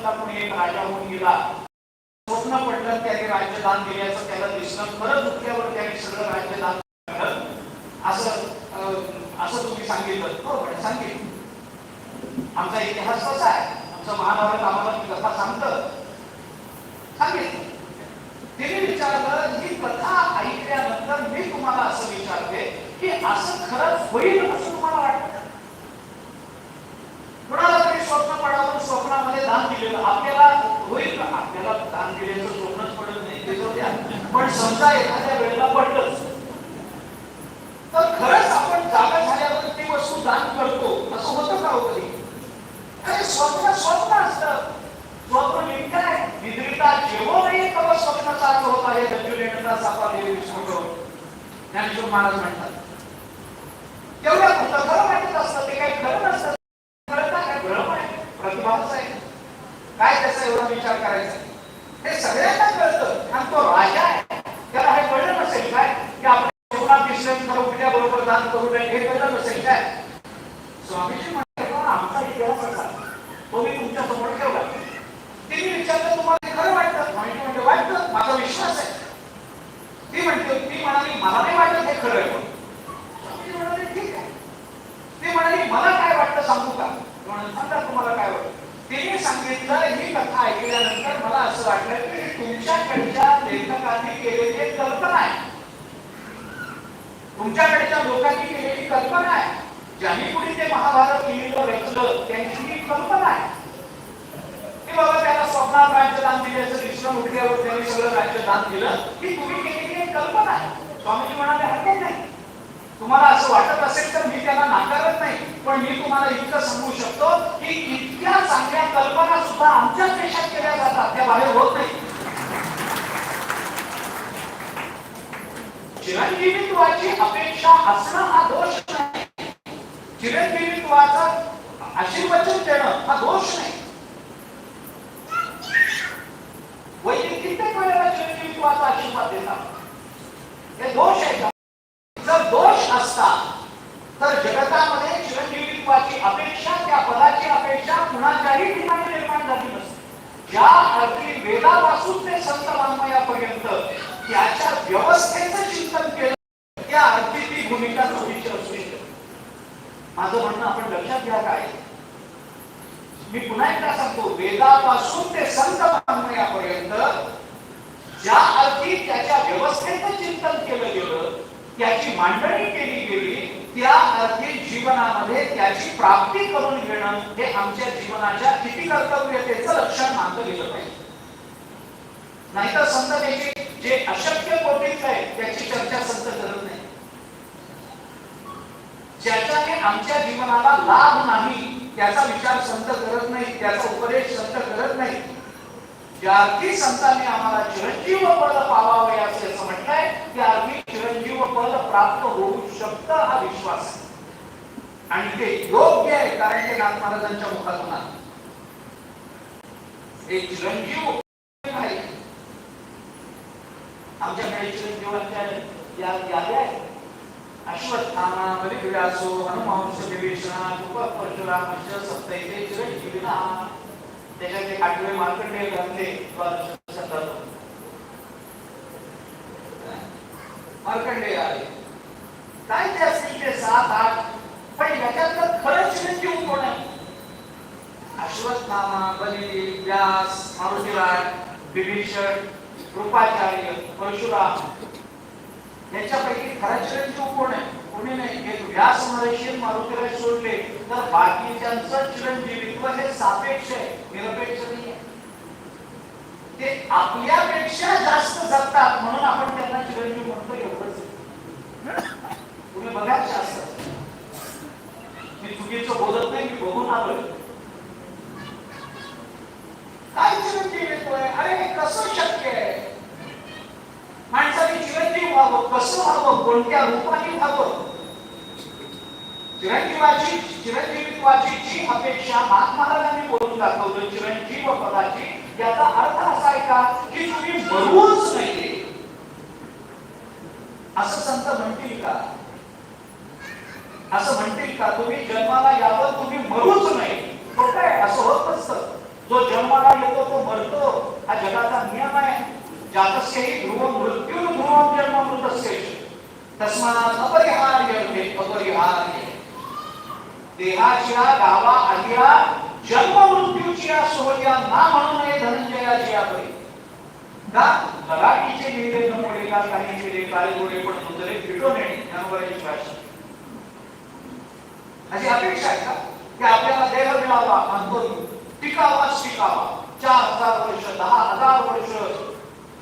मधला कोणी एक राजा होऊन गेला. स्वप्न पडलं त्याने राज्यदान दिल्याचं त्याला दिसलं खरं दुखल्यावर त्याने सगळं राज्यदान केलं असं असं तुम्ही सांगितलं. हो, बरोबर सांगितलं आमचा इतिहास कसा आहे? आमचं महाभारत आम्हाला कथा सांगतं. सांगितलं तिने विचारलं ही कथा ऐकल्यानंतर मी तुम्हाला असं विचारते की असं खरंच होईल असं तुम्हाला वाटतं कुणाला तरी स्वप्न पडावं स्वप्नामध्ये दान दिलेलं आपल्याला होईल का? आपल्याला दान दिलेलं स्वप्नच पडत नाही. ते जाऊ द्या. पण समजा एखाद्या वेळेला पडलंच तर खरंच आपण जागा झाल्यावर ती वस्तू दान करतो. असं होतं का हो अरे स्वप्न स्वप्न असतं. स्वप्न नेमकं आहे निद्रिता जेवो नाही तेव्हा स्वप्न साच होत आहे गंजुलेनचा सापा देवी विष्णू ज्ञानेश्वर महाराज म्हणतात तेवढ्या फक्त खरं माहितीच असतं ते काही खरं नसतं कळतं काय भ्रम आहे प्रतिभाच आहे काय एवढा विचार करायचा. हे सगळ्यांना कळतं. आणि तो राजा आहे. त्याला हे कळलं नसेल काय? की आपण जीवनात दिसलं खरं उद्या बरोबर दान करू नये हे कळलं नसेल काय? स्वामीजी म्हणजे आमचा इतिहास असा. तो मी तुमच्यासमोर ठेवला तिने विचारलं तुम्हाला हे खरं वाटतं स्वामीजी म्हणजे वाटतं माझा विश्वास आहे ती म्हणते ती म्हणाली मला नाही वाटत हे खरं आहे म्हणून." स्वामीजी म्हणाले ठीक आहे ती म्हणाली मला काय वाटतं सांगू का म्हणून सांगा तुम्हाला काय वाटतं तिने सांगितलं ही कथा ऐकल्यानंतर मला असं वाटलं की तुमच्याकडच्या लेखकांनी केलेली कल्पना आहे. तुमच्याकडच्या लोकांनी केलेली कल्पना आहे. ज्यांनी कुणी ते महाभारत लिहिलं रचलं त्यांची ही कल्पना आहे. की बाबा त्याला स्वप्नात राज्यदान दिल्याचं विश्रम उठल्यावर त्यांनी सगळं राज्यदान दिलं ही तुम्ही केलेली एक कल्पना आहे. स्वामीजी म्हणाले हरकत नाही. तुम्हाला असं वाटत असेल तर मी त्याला नाकारत नाही पण मी तुम्हाला इतकं सांगू शकतो की इतक्या चांगल्या कल्पना सुद्धा आमच्याच देशात केल्या जातात. बाहेर होत नाही. चिरंजीवित्वाची अपेक्षा असणं हा दोष नाही. चिरंजीवित्वाचा आशीर्वचन देणं हा दोष नाही. वैदिक कित्येक वेळेला चिरंजीवित्वाचा आशीर्वाद देतात? हे दोष आहे जर दोष असता तर जगतामध्ये चिरंजीवित्वाची अपेक्षा त्या पदाची अपेक्षा कुणाच्याही ठिकाणी निर्माण झाली नसते. या अगदी वेदापासून ते संत वाङ्मयापर्यंत त्याच्या व्यवस्थेचं चिंतन केलं त्या अर्थी ती भूमिका चुकीची असू शकते माझं म्हणणं आपण लक्षात घ्या काय? मी पुन्हा एकदा सांगतो वेदापासून ते संत वाङ्मयापर्यंत ज्या अर्थी त्याच्या व्यवस्थेचं चिंतन केलं गेलं त्याची मांडणी केली गेली त्या अर्थी जीवनामध्ये त्याची प्राप्ती करून घेणं हे आमच्या जीवनाच्या किती कर्तव्यतेचं लक्षण मानलं गेलं पाहिजे नाहीतर संत त्याची जे अशक्य कोटीच आहे त्याची चर्चा संत करत नाही ज्याच्याने आमच्या जीवनाला लाभ नाही त्याचा विचार संत करत नाही त्याचा उपदेश संत करत नाही ज्या अर्थी संतांनी आम्हाला चिरंजीव पद पावावे असे असं म्हटलंय त्या अर्थी चिरंजीव पद प्राप्त होऊ शकतं हा विश्वास आहे. आणि ते योग्य आहे कारण ते नाथ महाराजांच्या मुखातून आलं. हे चिरंजीव आहे आमच्याकडे चिरंजीवांच्या या याद्या आहेत. अश्वत्थामा बलिव्यासो हनुमांस विभीषणा तुपक परशुरामस्य सप्तैते चिरंजीविना त्याच्यात एक आठवे मार्कंडेय ग्रंथे मार्कंडेय आले. काय ते असतील ते सात आठ पण याच्यातलं खरं चिरंजीव कोण आहे अश्वत्थामा बली व्यास मारुतीराज विभीषण कृपाचार्य परशुराम. याच्यापैकी खरा चिरंजीव कोण आहे? कोणी नाही. एक व्यास महर्षी मारुतीराज सोडले तर बाकीच्यांचं चिरंजीवित्व हे सापेक्ष आहे निरपेक्ष नाही ते आपल्यापेक्षा जास्त जगतात म्हणून आपण त्यांना चिरंजीव म्हणतो एवढंच तुम्ही बघा शास्त्र. मी चुकीचं बोलत नाही मी बघून आलोय. काय चिरंजीवित्व येतोय अरे हे कसं शक्य आहे? माणसाने चिरंजीव व्हावं कसं व्हावं कोणत्या रूपाने व्हावं? चिरंजीवाची चिरंजीवित्वाची जी अपेक्षा महात्मा महाराजांनी बोलून दाखवलं चिरंजीव पदाची याचा अर्थ असा आहे का की तुम्ही मरूच नाही असं संत म्हणतील का? असं म्हणतील का तुम्ही जन्माला यावं तुम्ही मरूच नाही खोटं आहे असं होत नसतं जो जन्माला येतो तो मरतो हा जगाचा नियम आहे जातस्य हि ध्रुव मृत्यू ध्रुवम जन्म मृतस्य। तस्मात अपरिहार्य ते अपरिहार्य। देहाच्या गावा आलिया जन्म मृत्यूची या सोहळ्या ना म्हणू नये धनंजयाची आपली का? ललाटीचे लिहिले न पडेला काही केले काळे गोडे पण नोंदले फिटो नेणे यावर विश्वास अशी अपेक्षा आहे का? की आपल्याला देह मिळावा म्हणतो टिकावाच टिकावा. चार हजार वर्ष दहा हजार वर्ष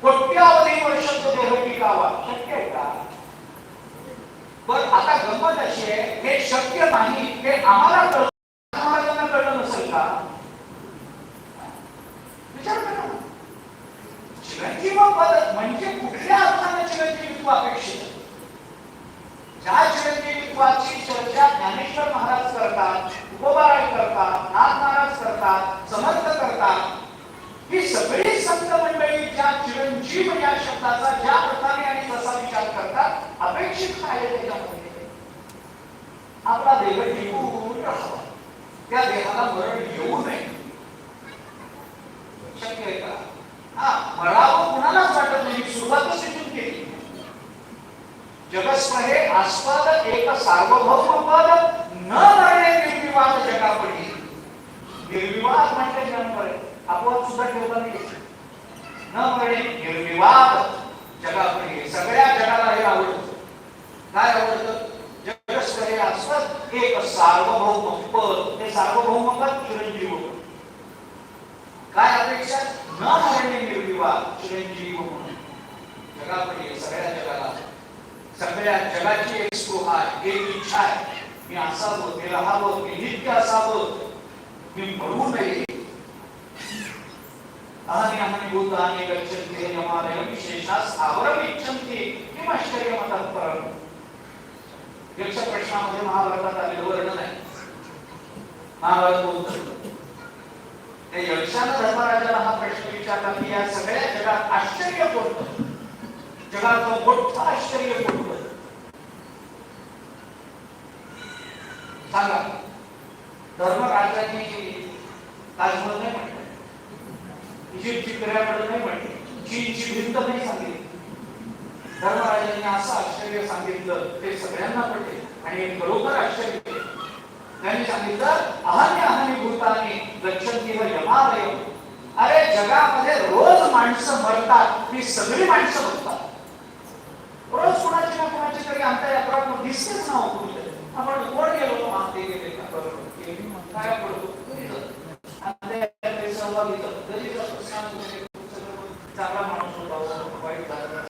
कोट्यावधी वर्ष तो देह पिकावा शक्य आहे का? पण आता गंमत अशी आहे हे शक्य नाही हे आम्हाला कळलं. कळलं नसेल का? विचार करा. चिरंजीव पद म्हणजे कुठल्या अर्थाने चिरंजीवित्व अपेक्षित? ज्या चिरंजीवित्वाची चर्चा ज्ञानेश्वर महाराज करतात उपबाराय करतात नाथ महाराज करतात समर्थ करतात. ही सगळी संत मंडळी ज्या चिरंजीव या शब्दाचा ज्या अर्थाने आणि तसा विचार करतात अपेक्षित काय आहे त्याच्यामध्ये. आपला देह टिकून राहावा. त्या देहाला मरण येऊ नये. शक्य आहे का? हा मरावं कुणालाच वाटत नाही. सुरुवातच इथून केली. जगस्महे आस्पद एक सार्वभौम पद न मरणे निर्विवाद जगापडी निर्विवाद म्हणजे जन्म आहे आपोआप सुद्धा ठेवता नाही? न पडणे निर्विवाद जगापडी सगळ्या जगाला हे आवडतं. काय आवडतं? जगस्तरे असत एक सार्वभौम पद हे सार्वभौम पद चिरंजीव काय अपेक्षा? न मरणे निर्विवाद चिरंजीव म्हणून जगापडे सगळ्या जगाला सगळ्या जगाची एक स्पृहा आहे एक इच्छा आहे. मी असावं मी राहावं मी नित्य असावं मी मरू नये अहनि अहनि भूतानि गच्छन्ति यमालयं विशेषा स्थावरम् इच्छन्ति किम आश्चर्यमतः परम्. यक्ष प्रश्नामध्ये महाभारतात आलेलं वर्णन आहे. महाभारत बोलतो. त्या यक्षानं धर्मराजाला हा प्रश्न विचारला की या सगळ्या जगात आश्चर्य कोणतं? जगाचं मोठं आश्चर्य कोणतं? सांगा. धर्मराजांनी ताजमहल नाही म्हटलं. इजिप्तची पिरॅमिड नाही म्हटली. चीनची भिंत नाही सांगितली. धर्मराजांनी असं आश्चर्य सांगितलं. ते सगळ्यांना पडले आणि खरोखर आश्चर्य. त्यांनी सांगितलं अहन्य अहनी भूतानी गच्छन्ती व यमालय अरे जगामध्ये रोज माणसं मरतात. ही सगळी माणसं मरतात. रोज कोणाची ना कोणाची तरी आमच्या यात्रा दिसतेच ना हो कुठे आपण कोण गेलो हा ते गेले का बरोबर काय पडतो